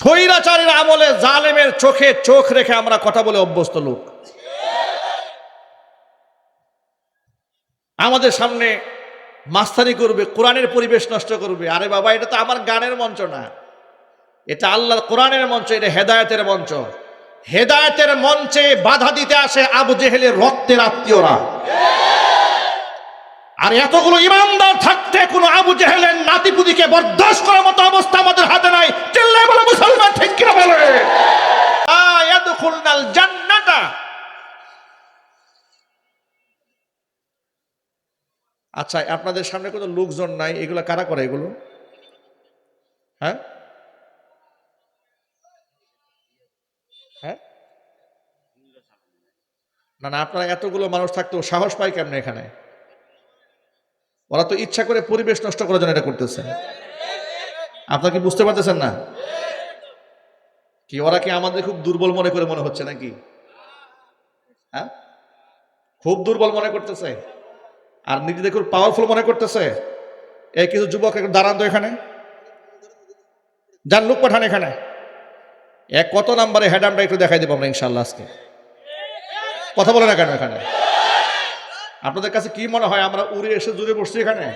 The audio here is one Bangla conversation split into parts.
স্বৈরাচারীর আমলে জালেমের চোখে চোখ রেখে আমরা কথা বলে অভ্যস্ত লোক। আমাদের সামনে মাস্তানি করবে, কোরআনের পরিবেশ নষ্ট করবে। আরে বাবা, এটা তো আমার গানের মঞ্চ না। এটা আল্লাহর কোরআনের মঞ্চ, এটা হেদায়েতের মঞ্চ। হেদায়েতের মঞ্চে বাধা দিতে আসে আবু জেহেলের রক্তের আত্মীয়রা। আর এতগুলো ইমানদার থাকতে কোনো আবু জেহেলের নাতিপুদিকে বরদাস্ত করার মতো অবস্থা আমাদের হাতে নাই। চিল্লায় বলে মুসলমান, ঠিক কিনা বলে? আয়াদখুলনাল জান্নাতা। আচ্ছা আপনাদের সামনে কোনো লোকজন নাই, এগুলো কারা করে এগুলো? হ্যাঁ? হ্যাঁ? না না, আপনারা এতগুলো মানুষ থাকতেও সাহস পায় কেমনে এখানে? ওরা তো ইচ্ছা করে পরিবেশ নষ্ট করার জন্য এটা করতেছে। আপনারা কি বুঝতে পারতেছেন না? কি ওরা কি আমাদের খুব দুর্বল মনে করে মনে হচ্ছে নাকি? হ্যাঁ? খুব দুর্বল মনে করতেছে। আর নিজেদের খুব পাওয়ারফুল মনে করতেছে। এই কিছু যুবক একটু দাঁড়ান তো এখানে। যান, লোক পাঠান এখানে। এক কত নাম্বারে আমরা একটু দেখাই দেবো আমরা ইনশাল্লাহ আজকে। কথা বলে না কেন এখানে? আপনাদের কাছে কি মনে হয় আমরা উড়ে এসে জুড়ে বসছি এখানে?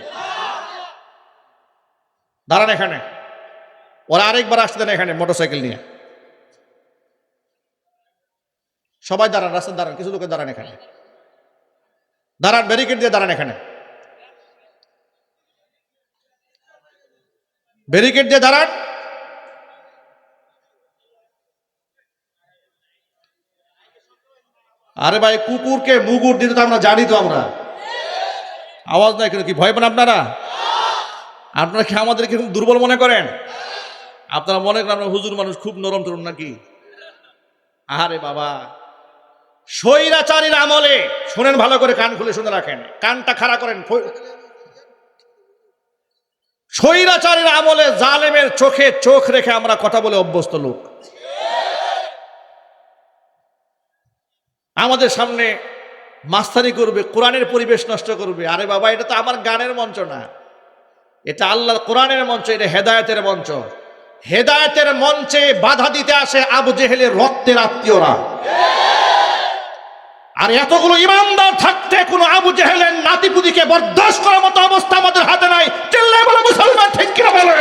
দাঁড়ান এখানে। ওরা আরেকবার আসতে দেন এখানে মোটরসাইকেল নিয়ে। সবাই দাঁড়ান, রাস্তায় দাঁড়ান, কিছু লোকের দাঁড়ান এখানে। দাঁড়ান ব্যারিকেড দিয়ে দাঁড়ান এখানে। ব্যারিকেড দিয়ে দাঁড়ান। আরে ভাই, কুকুরকে মুগুর দিতে তো আমরা জানি তো আমরা। আওয়াজ নাই কেন, কি ভয় পান আপনারা? আপনারা কি আমাদেরকে খুব দুর্বল মনে করেন? আপনারা মনে করেন হুজুর মানুষ খুব নরম টরম নাকি? আরে বাবা। স্বৈরাচারীর আমলে, শোনেন ভালো করে কান খুলে শুনে রাখেন, কানটা খাড়া করেন স্বৈরাচারীর আমলে জালেমের চোখে চোখ রেখে আমরা কথা বলে অভ্যস্ত লোক। আমাদের সামনে মাস্তানি করবে, কোরআনের পরিবেশ নষ্ট করবে। আরে বাবা, এটা তো আমার গানের মঞ্চ না। এটা আল্লাহর কোরআনের মঞ্চ, এটা হেদায়েতের মঞ্চ। হেদায়েতের মঞ্চে বাধা দিতে আসে আবু জেহেলের রক্তের আত্মীয়রা। আর এতগুলো ইমানদার থাকতে কোনো আবু জেহেলের নাতিপুদিকে বরদাস্ত করার মতো অবস্থা আমাদের হাতে নাই। চিল্লায় বলে, মুসলমান ঠিক কিনা বলে?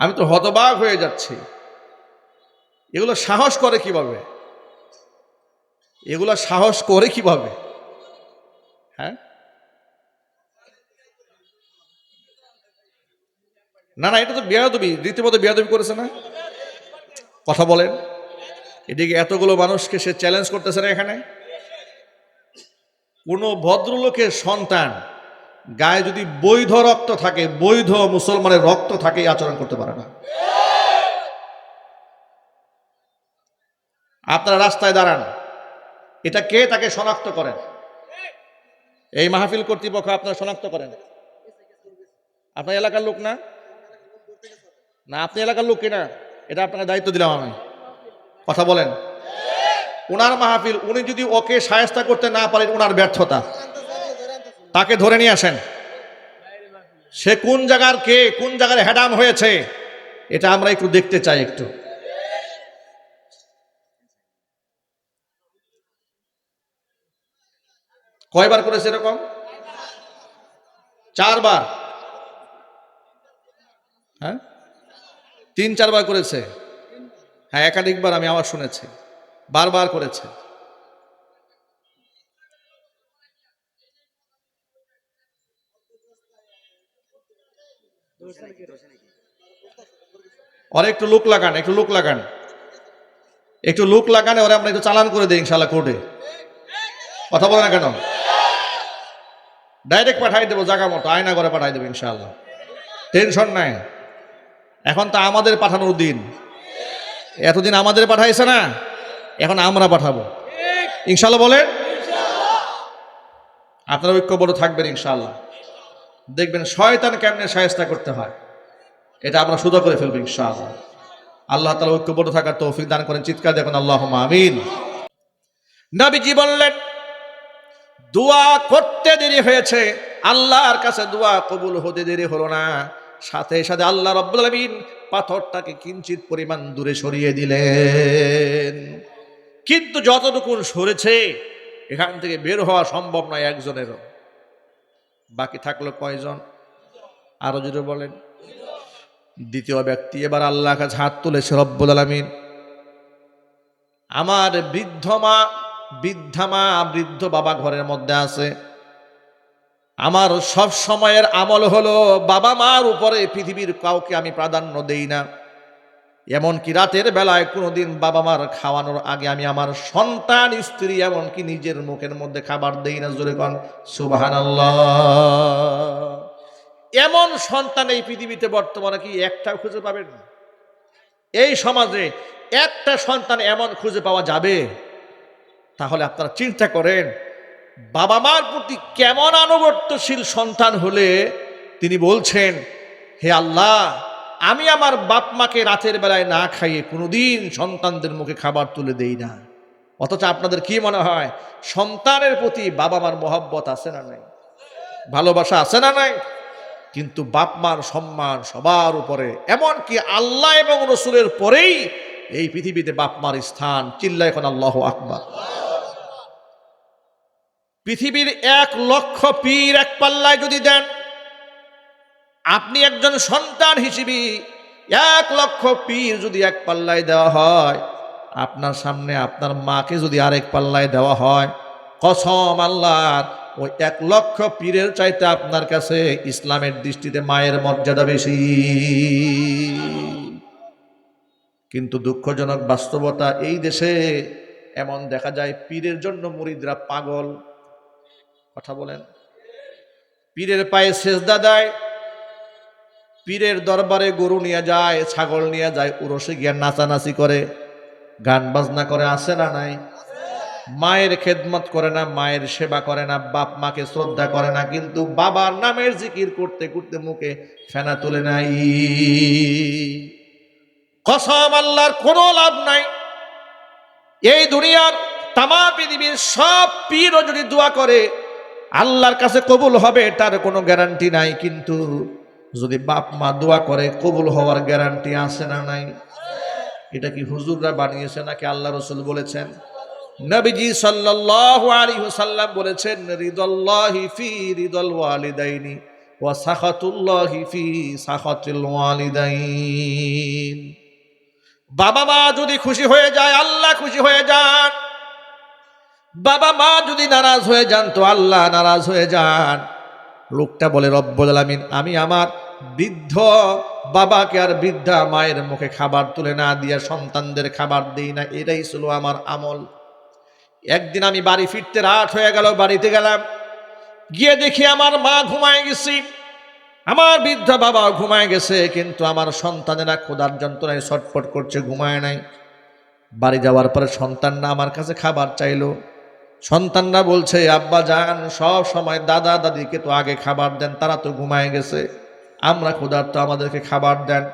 আমি তো হতবাক হয়ে যাচ্ছি। এগুলো সাহস করে কীভাবে? এগুলো সাহস করে কীভাবে? হ্যাঁ? না না, এটা তো বেয়াদবি, রীতিমতো বেয়াদবি করেছে না? কথা বলেন। এদিকে এতগুলো মানুষকে সে চ্যালেঞ্জ করতেছে না এখানে? কোনো ভদ্রলোকের সন্তান গায়ে যদি বৈধ রক্ত থাকে, বৈধ মুসলমানের রক্ত থাকে আচরণ করতে পারে না। আপনারা রাস্তায় দাঁড়ান। এটা কে তাকে শনাক্ত করেন? এই মাহফিল কর্তৃপক্ষ আপনারা শনাক্ত করেন। আপনার এলাকার লোক না? না, আপনি এলাকার লোক কিনা? এটা আপনাকে দায়িত্ব দিলাম আমি। কথা বলেন। ওনার মাহফিল, উনি যদি ওকে সায়স্তা করতে না পারেন, ওনার ব্যর্থতা। তাকে ধরে নিয়ে আসেন। সে কোন জায়গার কে, কোন জায়গার হ্যাডাম হয়েছে, এটা আমরা একটু দেখতে চাই একটু। কয়বার করেছে এরকম? চারবার। হ্যাঁ? তিন, চারবার করেছে। হ্যাঁ একাধিকবার আমি আওয়াজ শুনেছি। বারবার করেছে। ওরা একটু লোক লাগান একটু লোক লাগান। একটু লোক লাগানে ওরা আমরা একটু চালান করে দিই ইনশাল্লাহ কোর্টে। কথা বলে না কেন? ডাইরেক্ট পাঠাই দেবো জায়গা মতো আয়না করে পাঠাই দেবো ইনশাল্লাহ টেনশন নাই। এখন তো আমাদের পাঠানোর দিন। এতদিন আমাদের পাঠাইছে না এখন আমরা পাঠাবো। ইনশাল্লাহ বলেন। আপনারা ঐক্যবদ্ধ থাকবেন ইনশাল্লাহ দেখবেন শয়তান কেমনে সায়স্তা করতে হয়। এটা আমরা শুধু করে ফেলব ইনশাআল্লাহ। আল্লাহ তালা ঐক্যবদ্ধ থাকার তৌফিক দান করেন, চিৎকার দেখুন আল্লাহ আমিন। নবীজি বললেন, দোয়া করতে দেরি হয়েছে। আল্লাহর কাছে দোয়া কবুল হতে দেরি হলো না। সাথে সাথে আল্লাহ আলামিন পাথরটাকে কিঞ্চিত পরিমাণ দূরে সরিয়ে দিলেন। কিন্তু যতটুকু সরেছে, এখান থেকে বের হওয়া সম্ভব নয় একজনেরও। বাকি থাকল কয়জন? আরও যদি বলেন। দ্বিতীয় ব্যক্তি, এবার আল্লাহ কাছে হাত তুলেছে রব্বুল আলামিন। আমার বৃদ্ধ মা, বৃদ্ধা মা, বৃদ্ধ বাবা ঘরের মধ্যে আছে। আমার সব সময়ের আমল হলো বাবা মার উপরে পৃথিবীর কাউকে আমি প্রাধান্য দেই না। এমনকি রাতের বেলায় কোনোদিন বাবা মার খাওয়ানোর আগে আমি আমার সন্তান, স্ত্রী এমনকি নিজের মুখের মধ্যে খাবার দেই না, জোরে কন সুবাহান এমন সন্তান এই পৃথিবীতে বর্তমানে কি একটাও খুঁজে পাবেন? এই সমাজে একটা সন্তান এমন খুঁজে পাওয়া যাবে? তাহলে আপনারা চিন্তা করেন বাবা মার প্রতি কেমন আনুগত্যশীল সন্তান হলে তিনি বলছেন, হে আল্লাহ আমি আমার বাপ মাকে রাতের বেলায় না খাইয়ে কোনোদিন সন্তানদের মুখে খাবার তুলে দেই না। অথচ আপনাদের কি মনে হয়, সন্তানের প্রতি বাবা মার মহব্বত আছে না নাই? ভালোবাসা আছে না নাই? কিন্তু বাপ মার সম্মান সবার উপরে। এমনকি আল্লাহ এবং রসুলের পরেই এই পৃথিবীতে বাপ মার স্থান চিল্লা এখন আল্লাহ আকবার। পৃথিবীর এক লক্ষ পীর এক পাল্লায় যদি দেন আপনি একজন সন্তান হিসেবে এক লক্ষ পীর যদি এক পাল্লায় দেওয়া হয়, আপনার সামনে আপনার মাকে যদি আরেক পাল্লায় দেওয়া হয়, কসম আল্লাহর, ওই এক লক্ষ পীরের চাইতে আপনার কাছে ইসলামের দৃষ্টিতে মায়ের মর্যাদা বেশি। কিন্তু দুঃখজনক বাস্তবতা, এই দেশে এমন দেখা যায়, পীরের জন্য মুরিদরা পাগল। কথা বলেন। পীরের পায়ে সেজদা দেয় পীরের দরবারে গরু নিয়ে যায়, ছাগল নিয়ে যায়, উরসে গিয়ে নাচানাচি করে, গান বাজনা করে আসে না নাই? মায়ের খেদমত করে না, মায়ের সেবা করে না, বাপ মাকে শ্রদ্ধা করে না, কিন্তু বাবার নামের জিকির করতে করতে মুখে ফেনা তুলে নাই। কসম আল্লাহর কোনো লাভ নাই। এই দুনিয়ার তামা পৃথিবীর সব পীরও যদি দোয়া করে, আল্লাহর কাছে কবুল হবে, তার কোনো গ্যারান্টি নাই, কিন্তু যদি বাপ মা দোয়া করে, কবুল হওয়ার গ্যারান্টি আছে না নাই? এটা কি হুজুররা বানিয়েছে নাকি আল্লাহ রসুল বলেছেন? নবীজি সাল্লাল্লাহু আলাইহি ওয়াসাল্লাম বলেছেন, রিদাল্লাহি ফি রিদাল ওয়ালিদাইনি ওয়া সাখাতুল্লাহি ফি সাখাতিল ওয়ালিদাইন। বাবা মা যদি খুশি হয়ে যায়, আল্লাহ খুশি হয়ে যান। বাবা মা যদি নারাজ হয়ে যান, তো আল্লাহ নারাজ হয়ে যান। লোকটা বলে, রব্বুল আলামিন, আমি আমার বৃদ্ধ বাবাকে আর বৃদ্ধা মায়ের মুখে খাবার তুলে না দিয়া সন্তানদের খাবার দিই না, এটাই ছিল আমার আমল। একদিন আমি বাড়ি ফিরতে রাত হয়ে গেল, বাড়িতে গেলাম। গিয়ে দেখি আমার মা ঘুমায় গেছি। আমার বৃদ্ধা বাবা ঘুমায় গেছে, কিন্তু আমার সন্তানেরা খোদার যন্ত্রণায় ছটফট করছে, ঘুমায় নাই। বাড়ি যাওয়ার পরে সন্তানরা আমার কাছে খাবার চাইলো। সন্তানরা বলছে, আব্বা যান, সব সময় দাদা দাদিকে তো আগে খাবার দেন, তারা তো ঘুমায় গেছে। আমরা ক্ষুধার তো আমাদেরকে খাবার দেন।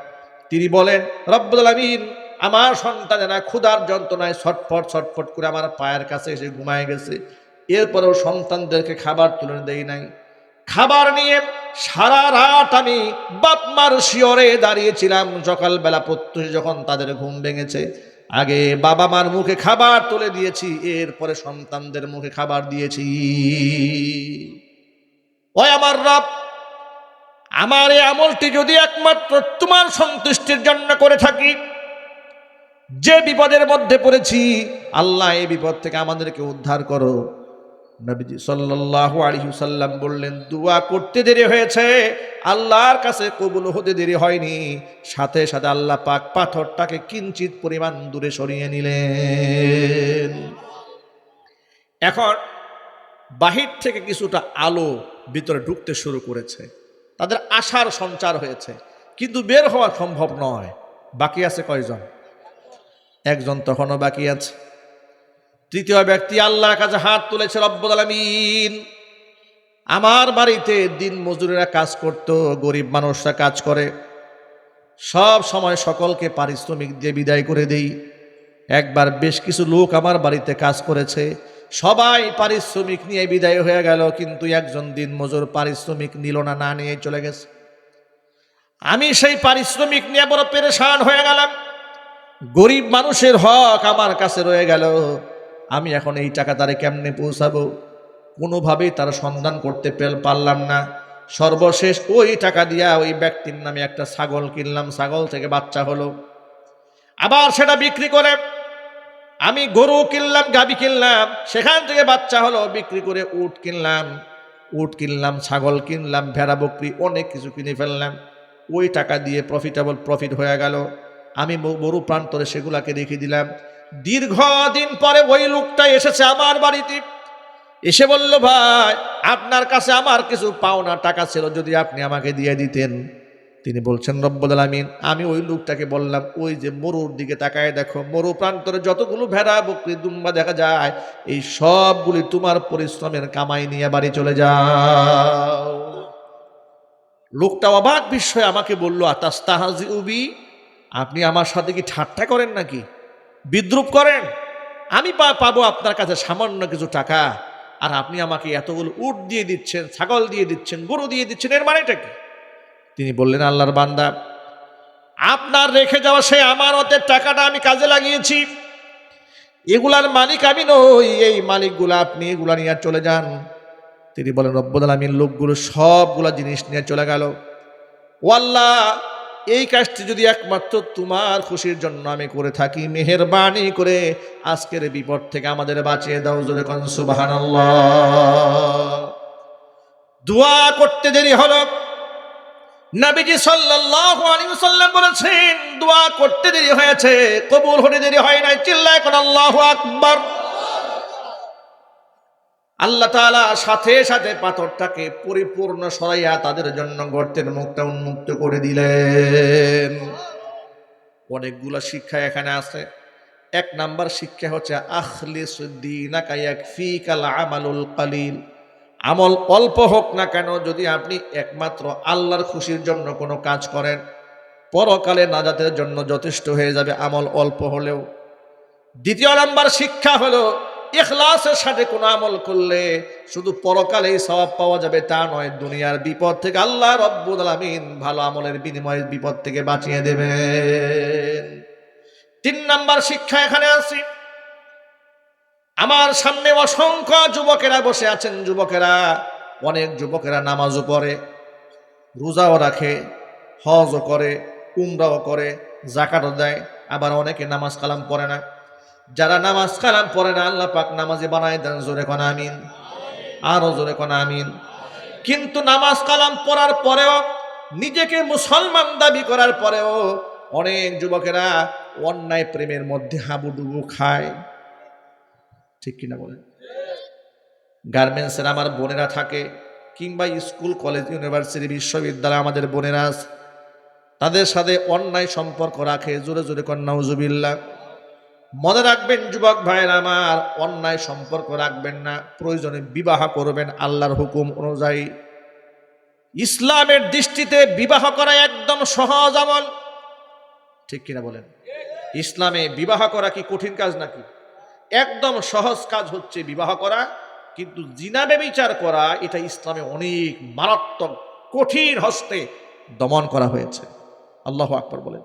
তিনি বলেন, রব্বুল আলামিন, আমার সন্তানেরা ক্ষুধার যন্ত্রণায় ছটফট ছটফট করে আমার পায়ের কাছে এসে ঘুমায় গেছে। এরপরেও সন্তানদেরকে খাবার তুলে দেই নাই। খাবার নিয়ে সারা রাত আমি বাপমার শিওরে দাঁড়িয়েছিলাম। সকালবেলা প্রত্যুষ যখন তাদের ঘুম ভেঙেছে আগে বাবা মার মুখে খাবার তুলে দিয়েছি, এরপরে সন্তানদের মুখে খাবার দিয়েছি। ওই আমার রব, আমার এই আমলটি যদি একমাত্র তোমার সন্তুষ্টির জন্য করে থাকি, যে বিপদের মধ্যে পড়েছি, আল্লাহ এই বিপদ থেকে আমাদেরকে উদ্ধার করো। নবীজি সাল্লাল্লাহু আলাইহি সাল্লাম বললেন, দোয়া করতে দেরি হয়েছে। আল্লাহর কাছে কবুল হতে দেরি হয়নি। সাথে সাথে আল্লাহ পাক পাথরটাকে কিঞ্চিত পরিমাণ দূরে সরিয়ে নিলেন। এখন বাহির থেকে কিছুটা আলো ভিতরে ঢুকতে শুরু করেছে। তাদের আশার সঞ্চার হয়েছে, কিন্তু বের হওয়া সম্ভব নয়। বাকি আছে কয়জন? একজন তখনও বাকি আছে। তৃতীয় ব্যক্তি আল্লাহর কাছে হাত তুলেছে রব্বুল আলামিন। আমার বাড়িতে দিন মজুরেরা কাজ করত, গরিব মানুষরা কাজ করে। সব সময় সকলকে পারিশ্রমিক দিয়ে বিদায় করে দেই। একবার বেশ কিছু লোক আমার বাড়িতে কাজ করেছে। সবাই পারিশ্রমিক নিয়ে বিদায় হয়ে গেল, কিন্তু একজন দিন মজুর পারিশ্রমিক নিল না না নিয়ে চলে গেছে। আমি সেই পারিশ্রমিক নিয়ে বড় পেরেশান হয়ে গেলাম। গরিব মানুষের হক আমার কাছে রয়ে গেল। আমি এখন এই টাকা তারে কেমনে পৌঁছাবো? কোনোভাবেই তার সন্ধান করতে পারলাম না। সর্বশেষ ওই টাকা দিয়া ওই ব্যক্তির নামে একটা ছাগল কিনলাম। ছাগল থেকে বাচ্চা হলো। আবার সেটা বিক্রি করে আমি গরু কিনলাম, গাবি কিনলাম, সেখান থেকে বাচ্চা হলো, বিক্রি করে উট কিনলাম। উট কিনলাম, ছাগল কিনলাম, ভেড়া বকরি, অনেক কিছু কিনে ফেললাম। ওই টাকা দিয়ে প্রফিটেবল প্রফিট হয়ে গেল। আমি মরু প্রান্তরে সেগুলাকে রেখে দিলাম। দীর্ঘদিন পরে ওই লোকটা এসেছে আমার বাড়িতে। এসে বলল, ভাই, আপনার কাছে আমার কিছু পাওনা টাকা ছিল, যদি আপনি আমাকে দিয়ে দিতেন। তিনি বলছেন, রব্বুল আলামিন, আমি ওই লোকটাকে বললাম, ওই যে মরুর দিকে তাকায় দেখো, মরু প্রান্তরে যতগুলো ভেড়া, বকরি, দুম্বা দেখা যায়, এই সবগুলি তোমার পরিশ্রমের কামাই নিয়ে বাড়ি চলে যাও। লোকটা অবাক বিস্ময়ে আমাকে বলল আতাস্তাহাজি উবি আপনি আমার সাথে কি ঠাট্টা করেন নাকি? বিদ্রুপ করেন। আমি পাবো আপনার কাছে সামান্য কিছু টাকা, আর আপনি আমাকে এতগুলো উট দিয়ে দিচ্ছেন, ছাগল দিয়ে দিচ্ছেন, গরু দিয়ে দিচ্ছেন, এর মানেটা কি? তিনি বললেন, আল্লাহর বান্দা, আপনার রেখে যাওয়া সেই আমানতের টাকাটা আমি কাজে লাগিয়েছি। এগুলার মালিক আমি নই, এই মালিকগুলো আপনি এগুলা নিয়ে চলে যান। তিনি বলেন, রব্বুল আলমীর লোকগুলো সবগুলা জিনিস নিয়ে চলে গেল। ও আল্লাহ এই কাজটি যদি একমাত্র তোমার খুশির জন্য আমি করে থাকি, মেহেরবানি করে আজকের বিপদ থেকে আমাদের বাঁচিয়ে দাও কন, সুবহানাল্লাহ। দোয়া করতে দেরি হলো। নবীজি সাল্লাল্লাহু আলাইহি ওয়াসাল্লাম বলেছেন, দোয়া করতে দেরি হয়েছে, কবুল হতে দেরি হয় নাই, চিল্লায় কোন, আল্লাহু আকবার। আল্লাহ তাআলা সাথে সাথে পাথরটাকে পরিপূর্ণ সরাইয়া তাদের জন্য গর্তের মুখটা উন্মুক্ত করে দিলেন। অনেকগুলো শিক্ষা এখানে আছে। এক নাম্বার শিক্ষা হচ্ছে ইয়াকফিকাল আমালুল কালিল। আমল অল্প হোক না কেন, যদি আপনি একমাত্র আল্লাহর খুশির জন্য কোনো কাজ করেন, পরকালে নাজাতের জন্য যথেষ্ট হয়ে যাবে আমল অল্প হলেও। দ্বিতীয় নাম্বার শিক্ষা হলো ইখলাসের সাথে কোনো আমল করলে শুধু পরকালেই সওয়াব পাওয়া যাবে, তা নয়, দুনিয়ার বিপদ থেকে আল্লাহ রব্বুল আলামিন ভালো আমলের বিনিময়ে বিপদ থেকে বাঁচিয়ে দেবেন। তিন নাম্বার শিক্ষা এখানে আছে। আমার সামনে অসংখ্য যুবকেরা বসে আছেন, যুবকেরা, অনেক যুবকেরা নামাজও পড়ে, রোজাও রাখে, হজও করে, উমরাও করে জাকাতও দেয়, আবার অনেকে নামাজ কালাম পড়ে না। যারা নামাজ কালাম পড়ে না, আল্লাহ পাক নামাজে বানায় দেন, জোরে কোন আমিন। আরও জোরে কোন আমিন। কিন্তু নামাজ কালাম পড়ার পরেও, নিজেকে মুসলমান দাবি করার পরেও অনেক যুবকেরা অন্যায় প্রেমের মধ্যে হাবুডুবু খায়। ঠিক কিনা বলেন? গার্মেন্টসের আমার বোনেরা থাকে, কিংবা স্কুল, কলেজ, ইউনিভার্সিটি, বিশ্ববিদ্যালয় আমাদের বোনেরা তাদের সাথে অন্যায় সম্পর্ক রাখে, জোরে জোরে কন্যাউজুবিল্লা মনে রাখবেন, যুবক ভাইয়ের আমার, অন্যায় সম্পর্ক রাখবেন না, প্রয়োজনে বিবাহ করবেন আল্লাহর হুকুম অনুযায়ী। ইসলামের দৃষ্টিতে বিবাহ করা একদম সহজ আমল। ঠিক কিনা বলেন? ইসলামে বিবাহ করা কি কঠিন কাজ নাকি? একদম সহজ কাজ হচ্ছে বিবাহ করা, কিন্তু জিনাবে বিচার করা, এটা ইসলামে অনেক মারাত্মক কঠিন হস্তে দমন করা হয়েছে। আল্লাহ আকবর বলেন।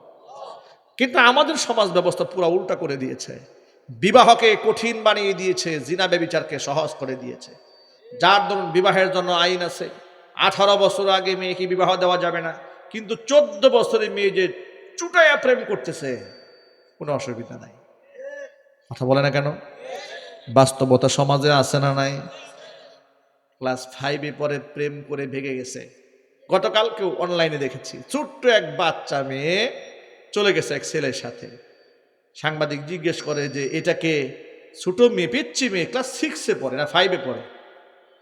কিন্তু আমাদের সমাজ ব্যবস্থা পুরো উল্টা করে দিয়েছে। বিবাহকে কঠিন বানিয়ে দিয়েছে, জিনা বিচারকে সহজ করে দিয়েছে। যার ধরুন বিবাহের জন্য আইন আছে, আঠারো বছর আগে মেয়েকে বিবাহ দেওয়া যাবে না, কিন্তু চোদ্দ বছরের মেয়ে যে চুটাইয়া প্রেম করতেছে, কোনো অসুবিধা নাই। কথা বলে না কেন? বাস্তবতা সমাজে আছে না নাই? ক্লাস ফাইভে পরে প্রেম করে ভেগে গেছে। গতকালকেও অনলাইনে দেখেছি, ছোট্ট এক বাচ্চা মেয়ে চলে গেছে এক ছেলের সাথে। সাংবাদিক জিজ্ঞেস করে যে এটাকে ছোট মেয়ে পিচ্ছি মেয়ে ক্লাস সিক্সে পড়ে না ফাইভে পড়ে?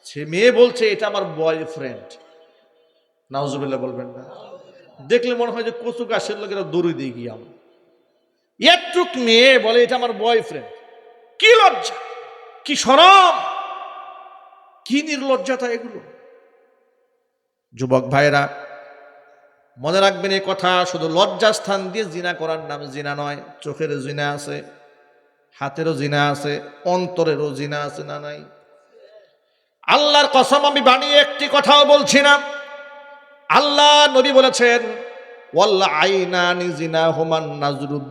সে মেয়ে বলছে, এটা আমার বয়ফ্রেন্ড নাউজুবিল্লাহ বলবেন না। দেখলে মনে হয় যে কচু গাছের লোকেরা দৌড়ে দিয়ে গিয়ে আমার একটুক মেয়ে বলে, এটা আমার বয়ফ্রেন্ড কি লজ্জা, কি সরম, কি নির্লজ্জাতা এগুলো। যুবক ভাইরা মনে রাখবেন এই কথা, শুধু লজ্জাস্থান দিয়ে জিনা করার নাম জিনা নয় চোখের জিনা আছে, হাতেরও জিনা আছে, অন্তরেরও জিনা আছে না নাই? আল্লাহর কসম আমি বানিয়ে একটি কথাও বলছি না। আল্লাহ নবী বলেছেন জিনা হোমান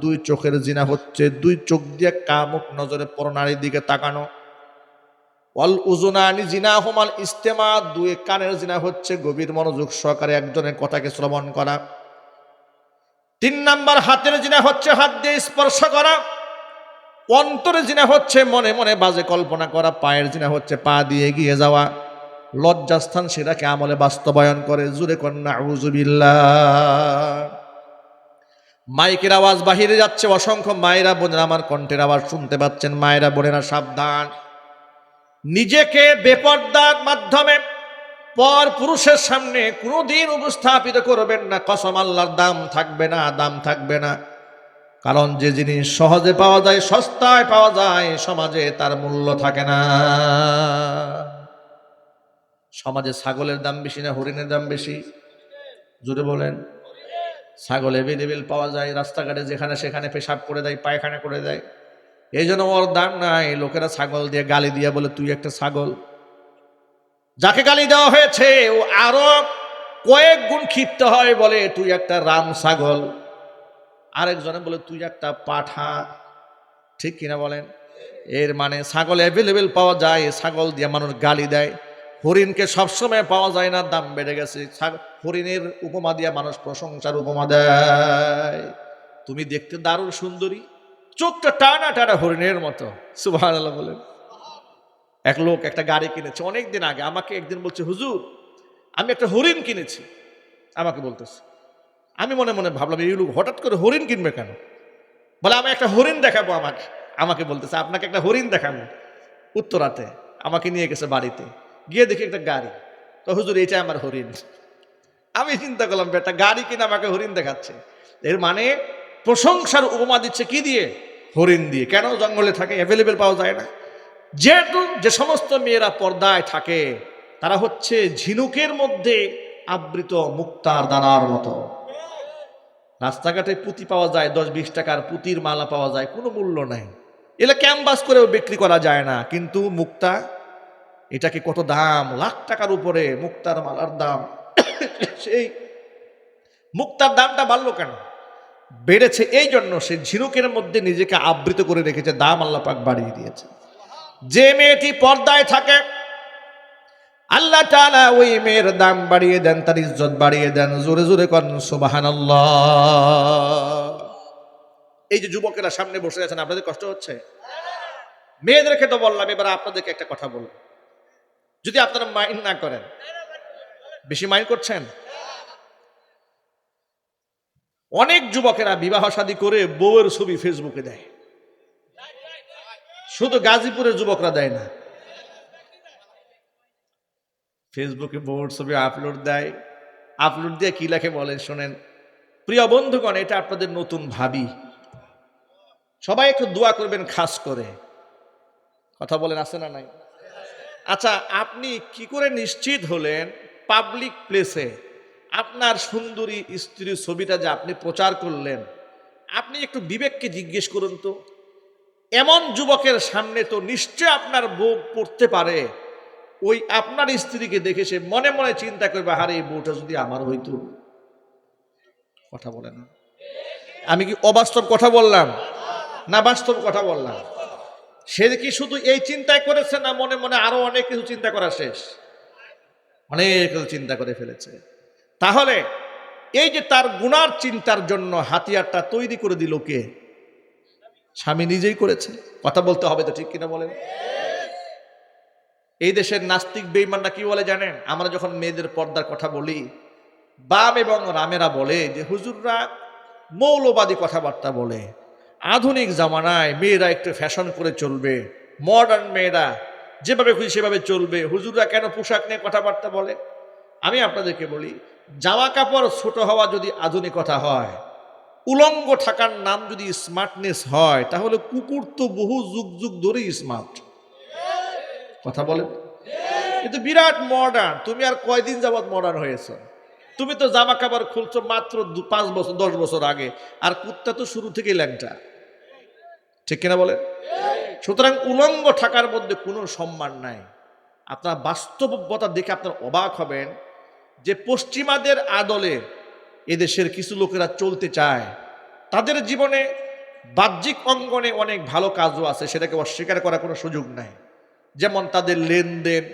দুই চোখের জিনা হচ্ছে, দুই চোখ দিয়ে কামুক নজরে পরনারীর দিকে তাকানো। ওয়াল উজুনানি জিনা হোমাল ইস্তেমা, দুই কানের জিনা হচ্ছে গভীর মনোযোগ সহকারে একজনের কথাকে শ্রবণ করা। তিন নাম্বার হাতের জিনা হচ্ছে হাত দিয়ে স্পর্শ করা। অন্তরে জিনা হচ্ছে মনে মনে বাজে কল্পনা করা। পায়ের জিনা হচ্ছে পা দিয়ে এগিয়ে যাওয়া। লজ্জাস্থান সেটাকে আমলে বাস্তবায়ন করে। জুরে কন্যা উজুবিল্লা মাইকের আওয়াজ বাহিরে যাচ্ছে। অসংখ্য মায়েরা, বোনেরা আমার কণ্ঠের আওয়াজ শুনতে পাচ্ছেন। মায়েরা, বোনেরা, সাবধান। নিজেকে বেপর্দার মাধ্যমে পর পুরুষের সামনে কোনো কোনোদিন উপস্থাপিত করবেন না। কসম আল্লাহর দাম থাকবে না, দাম থাকবে না। কারণ যে জিনিস সহজে পাওয়া যায়, সস্তায় পাওয়া যায়, সমাজে তার মূল্য থাকে না। সমাজে ছাগলের দাম বেশি না, হরিণের দাম বেশি? জুড়ে বলেন। ছাগল এভেলেবেল পাওয়া যায়, রাস্তাঘাটে যেখানে সেখানে পেশাব করে দেয়, পায়খানা করে দেয়। এই জন্য ওর দাম নাই। লোকেরা ছাগল দিয়ে গালি দিয়ে বলে, তুই একটা ছাগল। যাকে গালি দেওয়া হয়েছে, ও আরও কয়েক গুণ ক্ষিপ্ত হয়, বলে, তুই একটা রাম ছাগল। আরেকজনে বলে, তুই একটা পাঠা। ঠিক কিনা বলেন? এর মানে ছাগল অ্যাভেলেবেল পাওয়া যায়, ছাগল দিয়ে মানুষ গালি দেয়। হরিণকে সবসময় পাওয়া যায় না, দাম বেড়ে গেছে। হরিণের উপমা দিয়ে মানুষ প্রশংসার উপমা দেয়। তুমি দেখতে দারুণ সুন্দরী। চোখটা টানা টানা হরিণের মতো। সুবাহ বলেন। এক লোক একটা গাড়ি কিনেছে অনেক দিন আগে। আমাকে একদিন বলছে, হুজুর, আমি একটা হরিণ কিনেছি। আমাকে বলতেছে। আমি মনে মনে ভাবলাম, এই লোক হঠাৎ করে হরিণ কিনবে কেন? বলে, আমি একটা হরিণ দেখাবো আমাকে। আমাকে বলতেছে, আপনাকে একটা হরিণ দেখাবো। উত্তরাতে আমাকে নিয়ে গেছে বাড়িতে। গিয়ে দেখি একটা গাড়ি। তো হুজুর এইটা আমার হরিণ। আমি চিন্তা করলাম একটা গাড়ি কিনে আমাকে হরিণ দেখাচ্ছে। এর মানে প্রশংসার উপমা দিচ্ছে কি দিয়ে? হরিণ দিয়ে। কেন জঙ্গলে থাকে? অ্যাভেলেবেল পাওয়া যায় না। যেহেতু যে সমস্ত মেয়েরা পর্দায় থাকে, তারা হচ্ছে ঝিনুকের মধ্যে আবৃত মুক্তার দানার মতো। রাস্তাঘাটে পুঁতি পাওয়া যায়, দশ বিশ টাকার পুঁতির মালা পাওয়া যায়, কোনো মূল্য নাই। এগুলো ক্যাম্পাস করেও বিক্রি করা যায় না। কিন্তু মুক্তা, এটাকে কত দাম? লাখ টাকার উপরে মুক্তার মালার দাম। সেই মুক্তার দামটা বাড়লো কেন? বেড়েছে এই জন্য সে ঝিনুকের মধ্যে নিজেকে আবৃত করে রেখেছে, দাম আল্লাহ পাক বাড়িয়ে দিয়েছে। যে মেয়েটি পর্দায় থাকে, আল্লাহ তাআলা ওই মেয়ের দাম বাড়িয়ে দেন, তার ইজ্জত বাড়িয়ে দেন, জোরে জোরে করেন সুবহানাল্লাহ। এই যে যুবকেরা সামনে বসে আছেন, আপনাদের কষ্ট হচ্ছে? মেয়েদেরকে তো বললাম, এবার আপনাদেরকে একটা কথা বলব। যদি আপনারা মাইন্ড না করেন, বেশি মাইন্ড করছেন? অনেক যুবকেরা বিবাহ শাদী করে বউয়ের ছবি ফেসবুকে দেয়। শুধু গাজীপুরের যুবকরা দেয় না। ফেসবুকে বউর ছবি আপলোড দেয়। আপলোড দিয়ে কি লেখে বলেন শোনেন। প্রিয় বন্ধুগণ, এটা আপনাদের নতুন ভাবি। সবাই একটু দোয়া করবেন খাস করে। কথা বলেন, আছে না নাই? আচ্ছা আপনি কি করে নিশ্চিত হলেন পাবলিক প্লেসে আপনার সুন্দরী স্ত্রীর ছবিটা যে আপনি প্রচার করলেন, আপনি একটু বিবেককে জিজ্ঞেস করুন তো। এমন যুবকের সামনে তো নিশ্চয় আপনার বউ পড়তে পারে। ওই আপনার স্ত্রীকে দেখে সে মনে মনে চিন্তা করবে হারে এই বউটা যদি আমার হইতো। কথা বলে না। আমি কি অবাস্তব কথা বললাম? না, বাস্তব কথা বললাম। সে কি শুধু এই চিন্তায় করেছে না, মনে মনে আরও অনেক কিছু চিন্তা করা শেষ? অনেক কিছু চিন্তা করে ফেলেছে। তাহলে এই যে তার গুনার চিন্তার জন্য হাতিয়ারটা তৈরি করে দিল কে? স্বামী নিজেই করেছে। কথা বলতে হবে তো ঠিক কিনা বলেন? এই দেশের নাস্তিক বেইমানরা কি বলে জানেন? আমরা যখন মেয়েদের পর্দার কথা বলি বাম এবং রামেরা বলে যে, হুজুররা মৌলবাদী কথাবার্তা বলে। আধুনিক জামানায় মেয়েরা একটু ফ্যাশন করে চলবে। মডার্ন মেয়েরা যেভাবে খুশি সেভাবে চলবে। হুজুররা কেন পোশাক নিয়ে কথাবার্তা বলে? আমি আপনাদেরকে বলি জামা কাপড় ছোট হওয়া যদি আধুনিকতা হয়, উলঙ্গ থাকার নাম যদি স্মার্টনেস হয়, তাহলে কুকুর তো বহু যুগ যুগ ধরেই স্মার্ট কথা বলেন? কিন্তু বিরাট মডার্ন তুমি আর কয়দিন যাবত মডার্ন হয়েছো? তুমি তো জামা কাপড় খুলছো মাত্র দু, পাঁচ বছর, দশ বছর আগে, আর কুত্তা তো শুরু থেকেই ল্যাংটা। ঠিক কিনা বলে সুতরাং উলঙ্গ থাকার মধ্যে কোনো সম্মান নাই। আপনার বাস্তবতা দেখে আপনার অবাক হবেন যে পশ্চিমাদের আদলে এদেশের কিছু লোকেরা চলতে চায়, তাদের জীবনে বাহ্যিক অঙ্গনে অনেক ভালো কাজও আছে, সেটাকে অস্বীকার করার কোনো সুযোগ নাই। যেমন তাদের লেনদেন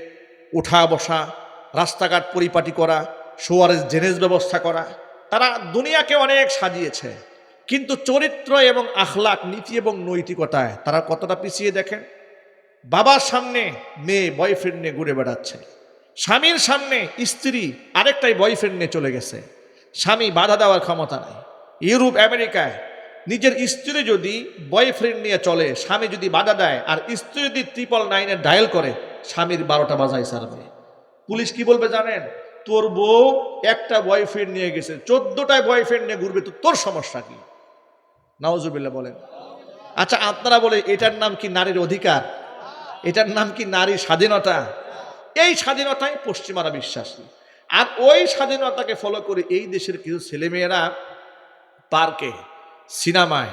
উঠা বসা, রাস্তাঘাট পরিপাটি করা, সোয়ারেজ জেনেজ ব্যবস্থা করা, তারা দুনিয়াকে অনেক সাজিয়েছে। কিন্তু চরিত্র এবং আখলাক নীতি এবং নৈতিকতায় তারা কতটা পিছিয়ে দেখেন? বাবার সামনে মেয়ে বয়ফ্রেন্ড নিয়ে ঘুরে বেড়াচ্ছে। স্বামীর সামনে স্ত্রী আরেকটাই বয়ফ্রেন্ড নিয়ে চলে গেছে। স্বামী বাধা দেওয়ার ক্ষমতা নাই। ইউরোপ, আমেরিকায় নিজের স্ত্রী যদি বয়ফ্রেন্ড নিয়ে চলে, স্বামী যদি বাধা দেয় আর স্ত্রী যদি ট্রিপল নাইনে ডায়াল করে, স্বামীর বারোটা বাজায় সারবে পুলিশ কি বলবে জানেন? তোর বউ একটা বয়ফ্রেন্ড নিয়ে গেছে, চোদ্দটায় বয়ফ্রেন্ড নিয়ে ঘুরবে, তো তোর সমস্যা কি? নওয়াজুবিল্লাহ বলেন। আচ্ছা আপনারা বলে, এটার নাম কি নারীর অধিকার? এটার নাম কি নারী স্বাধীনতা? এই স্বাধীনতায় পশ্চিমারা বিশ্বাসী। আর ওই স্বাধীনতাকে ফলো করে এই দেশের কিছু ছেলেমেয়েরা পার্কে, সিনেমায়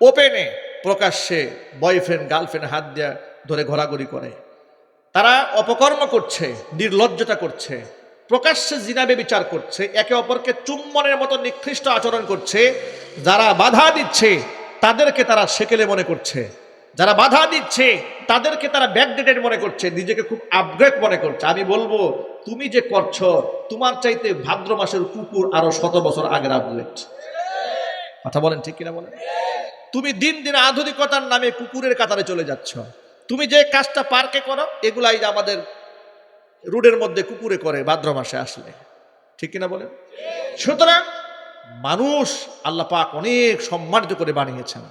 ওপেনে প্রকাশ্যে বয়ফ্রেন্ড গার্লফ্রেন্ড হাত দেওয়া ধরে ঘোরাঘুরি করে। তারা অপকর্ম করছে, নির্লজ্জতা করছে, প্রকাশ্যে জিনাবে বিচার করছে, একে অপরকে চুম্বনের মতো নিকৃষ্ট আচরণ করছে, যারা বাধা দিচ্ছে, তাদেরকে তারা সেকেলে মনে করছে। যারা বাধা দিচ্ছে, তাদেরকে তারা ব্যাকডেটেড মনে করছে, নিজেকে খুব আপগ্রেড মনে করছে। আমি বলব, তুমি যে করছ, তোমার চাইতে ভাদ্র মাসের কুকুর আরও শত বছর আগের আপগ্রেড কথা বলেন ঠিক কিনা বলেন? তুমি দিন দিন আধুনিকতার নামে কুকুরের কাতারে চলে যাচ্ছ। তুমি যে কাজটা পার্কে করো, এগুলাই আমাদের রোডের মধ্যে কুকুরে করে ভাদ্র মাসে আসলে। ঠিক কিনা বলেন? সুতরাং মানুষ আল্লাহ পাক অনেক সম্মানিত করে বানিয়েছেন।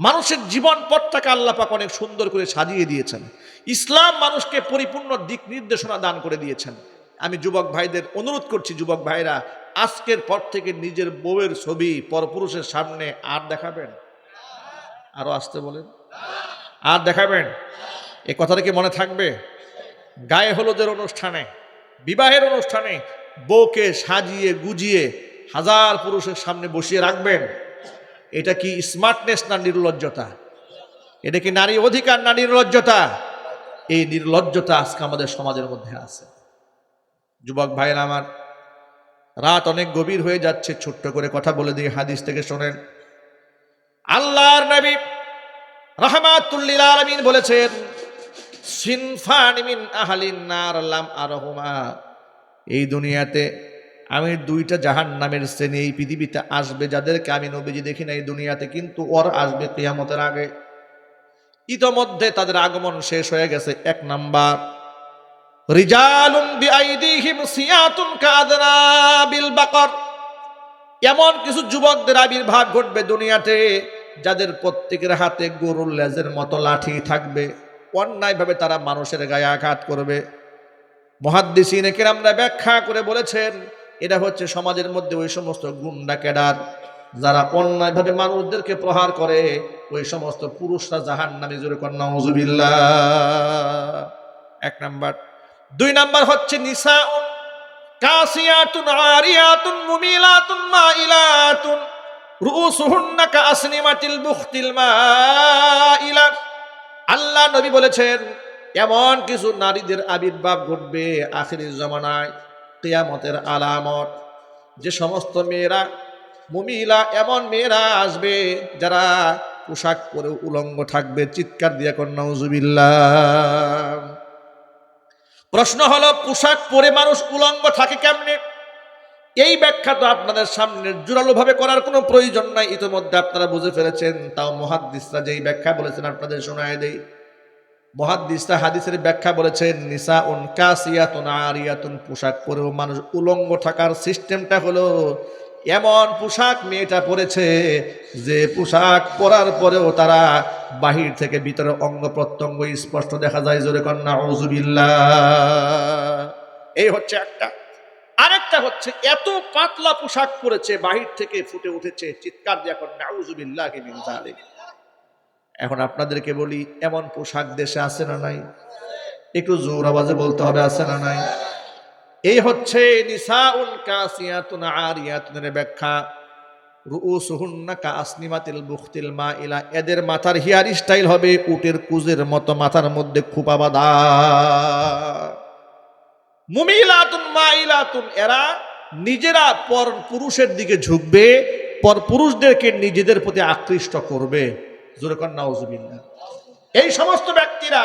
মানুষের জীবন পথটাকে আল্লাহ পাক অনেক সুন্দর করে সাজিয়ে দিয়েছেন। ইসলাম মানুষকে পরিপূর্ণ দিক নির্দেশনা দান করে দিয়েছেন। আমি যুবক ভাইদের অনুরোধ করছি, যুবক ভাইরা, আজকের পর থেকে নিজের বউয়ের ছবি পরপুরুষের সামনে আর দেখাবেন? আরও আসতে বলেন। আর দেখাবেন? এ কথাটা কি মনে থাকবে? গায়ে হলুদের অনুষ্ঠানে, বিবাহের অনুষ্ঠানে বউকে সাজিয়ে গুজিয়ে হাজার পুরুষের সামনে বসিয়ে রাখবেন? এটা কি স্মার্টনেস না নির্লজ্জতা? এটা কি নারী অধিকার না নির্লজ্জতা? এই নির্লজ্জতা আজকে আমাদের সমাজের মধ্যে আছে। যুবক ভাইয়ের আমার, রাত অনেক গভীর হয়ে যাচ্ছে, ছোট্ট করে কথা বলে দিয়ে হাদিস থেকে শোনেন। আল্লাহর নবী রহমাতুল্লিল আলমিন বলেছেন, সিনফান মিন আহালিন নার লাম আরহুমা। এই দুনিয়াতে আমি দুইটা জাহান নামের শ্রেণি এই পৃথিবীতে আসবে, যাদেরকে আমি নবীজি দেখি না এই দুনিয়াতে, কিন্তু ওর আসবে কিয়ামতের আগে। ইতোমধ্যে তাদের আগমন শেষ হয়ে গেছে। এক নাম্বার, রিজালুম বিআইদিহিম সিয়াতুন কাদরাবিল বাকর। এমন কিছু যুবকদের আবির্ভাব ঘটবে দুনিয়াতে, যাদের প্রত্যেকের হাতে গরুর লেজের মতো লাঠি থাকবে। অন্যায়ভাবে তারা মানুষের গায়ে আঘাত করবে। মহাদ্দিসিনে কেরামরা ব্যাখ্যা করে বলেছেন এটা হচ্ছে সমাজের মধ্যে ওই সমস্ত গুন্ডা কেডার, যারা অন্যায়ভাবে মানুষদেরকে প্রহার করে, ওই সমস্ত পুরুষরা জাহান নামে জোরে কন্যা এক নাম্বার। দুই নাম্বার হচ্ছে নিসা কাসিয়াতুন, আরিয়াতুন, মুমিলাতুন, মাইলাতুন। রুসুহুন্না কাসনিমাতিল বুখতিল মাইলা। আল্লাহ নবী বলেছেন, এমন কিছু নারীদের আবির্ভাব ঘটবে আখিরি জমানায়। কেয়ামতের আলামত। যে সমস্ত মেয়েরা, মুমিলা এমন মেয়েরা আসবে, যারা পোশাক পরে উলঙ্গ থাকবে, চিৎকার দিয়ে কন্যা প্রশ্ন হলো, পোশাক পরে মানুষ উলঙ্গ থাকে কেমনে? এই ব্যাখ্যা তো আপনাদের সামনে জোরালোভাবে করার কোনো প্রয়োজন নাই। ইতিমধ্যে আপনারা বুঝে ফেলেছেন, তাও মহাদ্দিসরা যেই ব্যাখ্যা বলেছেন, আপনাদের শোনায় দেই। মহাদ্দিসরা হাদিসের ব্যাখ্যা বলেছেন নিসা উন কাসিয়াতুন আরিয়াতুন পোশাক পরেও মানুষ উলঙ্গ থাকার সিস্টেমটা হলো, এমন পোশাক মেয়েটা পরেছে যে পোশাক পরার পরেও তারা বাহির থেকে ভিতরে অঙ্গ প্রত্যঙ্গ স্পষ্ট দেখা যায়, জোরে কন্যা ওজুবিল্লা এই হচ্ছে একটা। আরেকটা হচ্ছে, এত পাতলা পোশাক পরেছে, বাহির থেকে ফুটে উঠেছে, চিৎকার দিয়ে এখন নাউজুবিল্লাহ এখন আপনাদেরকে বলি, এমন পোশাক দেশে আছে না নাই? একটু জোর আওয়াজে বলতে হবে, আছে না নাই? এই হচ্ছে নিসাউন কাসিয়াতুন আরিয়াতুনের ব্যাখ্যা। রুউসুহুন্না কাসনিমাতিল বুখতিল মাইলা। এদের মাথার হেয়ার স্টাইল হবে উটের কুজের মতো, মাথার মধ্যে খোপা বাঁধা। মুমিলাতুন মাইলাতুন, এরা নিজেরা পর পুরুষের দিকে ঝুঁকবে, পর পুরুষদেরকে নিজেদের প্রতি আকৃষ্ট করবে। জোরে কর এই সমস্ত ব্যক্তিরা